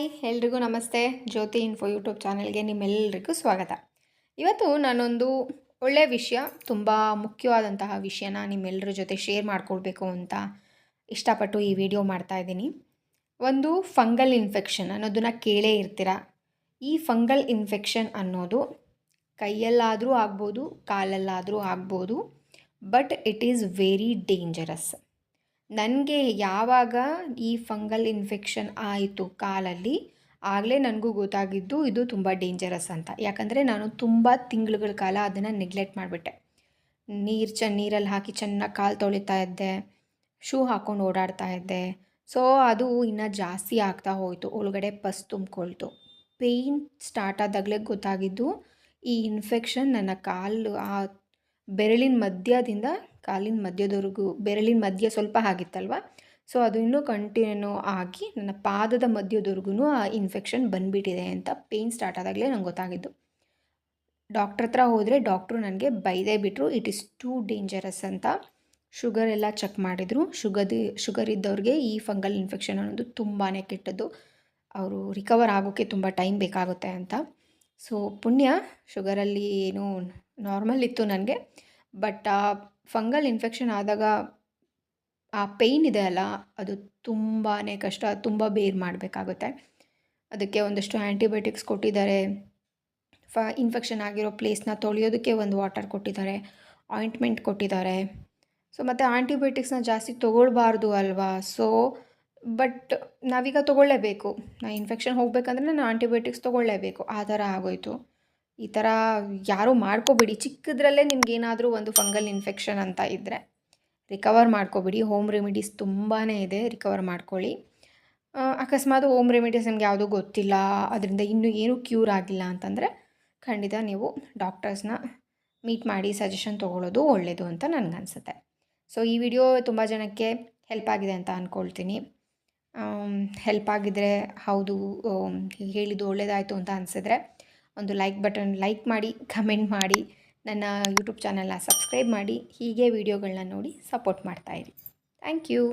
Hi, ಎಲ್ರಿಗೂ ನಮಸ್ತೆ. ಜ್ಯೋತಿ info YouTube ಚಾನಲ್ಗೆ ನಿಮ್ಮೆಲ್ಲರಿಗೂ ಸ್ವಾಗತ. ಇವತ್ತು ನಾನೊಂದು ಒಳ್ಳೆಯ ವಿಷಯ, ತುಂಬ ಮುಖ್ಯವಾದಂತಹ ವಿಷಯನ ನಿಮ್ಮೆಲ್ಲರ ಜೊತೆ ಶೇರ್ ಮಾಡ್ಕೊಳ್ಬೇಕು ಅಂತ ಇಷ್ಟಪಟ್ಟು ಈ ವಿಡಿಯೋ ಮಾಡ್ತಾ ಇದ್ದೀನಿ. ಒಂದು ಫಂಗಲ್ ಇನ್ಫೆಕ್ಷನ್ ಅನ್ನೋದನ್ನು ಕೇಳೇ ಇರ್ತೀರ? ಈ ಫಂಗಲ್ ಇನ್ಫೆಕ್ಷನ್ ಅನ್ನೋದು ಕೈಯಲ್ಲಾದರೂ ಆಗ್ಬೋದು, ಕಾಲಲ್ಲಾದರೂ ಆಗ್ಬೋದು but it is very dangerous ನನಗೆ ಯಾವಾಗ ಈ ಫಂಗಲ್ ಇನ್ಫೆಕ್ಷನ್ ಆಯಿತು ಕಾಲಲ್ಲಿ, ಆಗಲೇ ನನಗೂ ಗೊತ್ತಾಗಿದ್ದು ಇದು ತುಂಬ ಡೇಂಜರಸ್ ಅಂತ. ಯಾಕಂದರೆ ನಾನು ತುಂಬ ತಿಂಗಳುಗಳ ಕಾಲ ಅದನ್ನು ನೆಗ್ಲೆಕ್ಟ್ ಮಾಡಿಬಿಟ್ಟೆ. ನೀರು ಚೆನ್ನ ನೀರಲ್ಲಿ ಹಾಕಿ ಚೆನ್ನಾಗಿ ಕಾಲು ತೊಳಿತಾ ಇದ್ದೆ, ಶೂ ಹಾಕ್ಕೊಂಡು ಓಡಾಡ್ತಾ ಇದ್ದೆ. ಸೊ ಅದು ಇನ್ನು ಜಾಸ್ತಿ ಆಗ್ತಾ ಹೋಯಿತು. ಒಳಗಡೆ ಪಸ್ ತುಂಬಿಕೊಳ್ತು. ಪೇಯ್ನ್ ಸ್ಟಾರ್ಟ್ ಆದಾಗಲೇ ಗೊತ್ತಾಗಿದ್ದು ಈ ಇನ್ಫೆಕ್ಷನ್ ನನ್ನ ಕಾಲು, ಆ ಬೆರಳಿನ ಮಧ್ಯದಿಂದ ಕಾಲಿನ ಮಧ್ಯದವರೆಗೂ, ಬೆರಳಿನ ಮಧ್ಯ ಸ್ವಲ್ಪ ಆಗಿತ್ತಲ್ವ? ಸೊ ಅದು ಇನ್ನೂ ಕಂಟಿನ್ಯೂ ಆಗಿ ನನ್ನ ಪಾದದ ಮಧ್ಯದವರೆಗೂ ಆ ಇನ್ಫೆಕ್ಷನ್ ಬಂದುಬಿಟ್ಟಿದೆ ಅಂತ ಪೇಯ್ನ್ ಸ್ಟಾರ್ಟ್ ಆದಾಗಲೇ ನಂಗೆ ಗೊತ್ತಾಗಿದ್ದು. ಡಾಕ್ಟ್ರ್ ಹತ್ರ ಹೋದರೆ ಡಾಕ್ಟ್ರು ನನಗೆ ಬೈದೇ ಬಿಟ್ಟರು ಇಟ್ ಈಸ್ ಟೂ ಡೇಂಜರಸ್ ಅಂತ ಶುಗರ್ ಎಲ್ಲ ಚೆಕ್ ಮಾಡಿದರು. ಶುಗರ್ ಶುಗರ್ ಇದ್ದವ್ರಿಗೆ ಈ ಫಂಗಲ್ ಇನ್ಫೆಕ್ಷನ್ ಅನ್ನೋದು ತುಂಬಾ ಕೆಟ್ಟದ್ದು. ಅವರು ರಿಕವರ್ ಆಗೋಕ್ಕೆ ತುಂಬ ಟೈಮ್ ಬೇಕಾಗುತ್ತೆ ಅಂತ. ಸೊ ಪುಣ್ಯ ಶುಗರಲ್ಲಿ ಏನು ನಾರ್ಮಲ್ ಇತ್ತು ನನಗೆ. ಬಟ್ ಆ ಫಂಗಲ್ ಇನ್ಫೆಕ್ಷನ್ ಆದಾಗ ಆ ಪೇಯ್ನ್ ಇದೆ ಅಲ್ಲ, ಅದು ತುಂಬಾ ಕಷ್ಟ, ತುಂಬ ಬೇರ್ ಮಾಡಬೇಕಾಗುತ್ತೆ. ಅದಕ್ಕೆ ಒಂದಷ್ಟು ಆ್ಯಂಟಿಬಯೋಟಿಕ್ಸ್ ಕೊಟ್ಟಿದ್ದಾರೆ. ಫ ಇನ್ಫೆಕ್ಷನ್ ಆಗಿರೋ ಪ್ಲೇಸ್ನ ತೊಳೆಯೋದಕ್ಕೆ ಒಂದು ವಾಟರ್ ಕೊಟ್ಟಿದ್ದಾರೆ ಆಯಿಂಟ್ಮೆಂಟ್ ಕೊಟ್ಟಿದ್ದಾರೆ. ಸೊ ಮತ್ತು ಆ್ಯಂಟಿಬಯೋಟಿಕ್ಸ್ನ ಜಾಸ್ತಿ ತೊಗೊಳ್ಬಾರ್ದು ಅಲ್ವಾ? ಸೊ ಬಟ್ ನಾವೀಗ ತೊಗೊಳ್ಳೇಬೇಕು. ನಾ ಇನ್ಫೆಕ್ಷನ್ ಹೋಗಬೇಕಂದ್ರೆ ನಾನು ಆ್ಯಂಟಿಬಯೋಟಿಕ್ಸ್ ತೊಗೊಳ್ಳೇಬೇಕು. ಆ ಥರ ಆಗೋಯಿತು. ಈ ಥರ ಯಾರೂ ಮಾಡ್ಕೋಬೇಡಿ. ಚಿಕ್ಕದ್ರಲ್ಲೇ ನಿಮಗೇನಾದರೂ ಒಂದು ಫಂಗಲ್ ಇನ್ಫೆಕ್ಷನ್ ಅಂತ ಇದ್ದರೆ ರಿಕವರ್ ಮಾಡ್ಕೋಬಿಡಿ. ಹೋಮ್ ರೆಮಿಡೀಸ್ ತುಂಬಾ ಇದೆ, ರಿಕವರ್ ಮಾಡ್ಕೊಳ್ಳಿ. ಅಕಸ್ಮಾತ್ ಹೋಮ್ ರೆಮಿಡೀಸ್ ನಿಮ್ಗೆ ಯಾವುದೂ ಗೊತ್ತಿಲ್ಲ, ಅದರಿಂದ ಇನ್ನೂ ಏನೂ ಕ್ಯೂರ್ ಆಗಿಲ್ಲ ಅಂತಂದರೆ ಖಂಡಿತ ನೀವು ಡಾಕ್ಟರ್ಸ್ನ ಮೀಟ್ ಮಾಡಿ ಸಜೆಷನ್ ತೊಗೊಳ್ಳೋದು ಒಳ್ಳೆಯದು ಅಂತ ನನಗನ್ಸುತ್ತೆ. ಸೊ, ಈ ವಿಡಿಯೋ ತುಂಬ ಜನಕ್ಕೆ ಹೆಲ್ಪ್ ಆಗಿದೆ ಅಂತ ಅಂದ್ಕೊಳ್ತೀನಿ ಹೆಲ್ಪ್ ಆಗಿದ್ರೆ ಹೌದು ಹೇಳಿದ್ದು ಒಳ್ಳೆಯದಾಯಿತು ಅಂತ ಅನಿಸಿದ್ರೆ ಒಂದು ಲೈಕ್ ಬಟನ್ ಲೈಕ್ ಮಾಡಿ ಕಮೆಂಟ್ ಮಾಡಿ, ನನ್ನ ಯೂಟ್ಯೂಬ್ ಚಾನಲ್ನ ಸಬ್ಸ್ಕ್ರೈಬ್ ಮಾಡಿ, ಹೀಗೆ ವಿಡಿಯೋಗಳನ್ನ ನೋಡಿ ಸಪೋರ್ಟ್ ಮಾಡ್ತಾಯಿರಿ ಥ್ಯಾಂಕ್ ಯು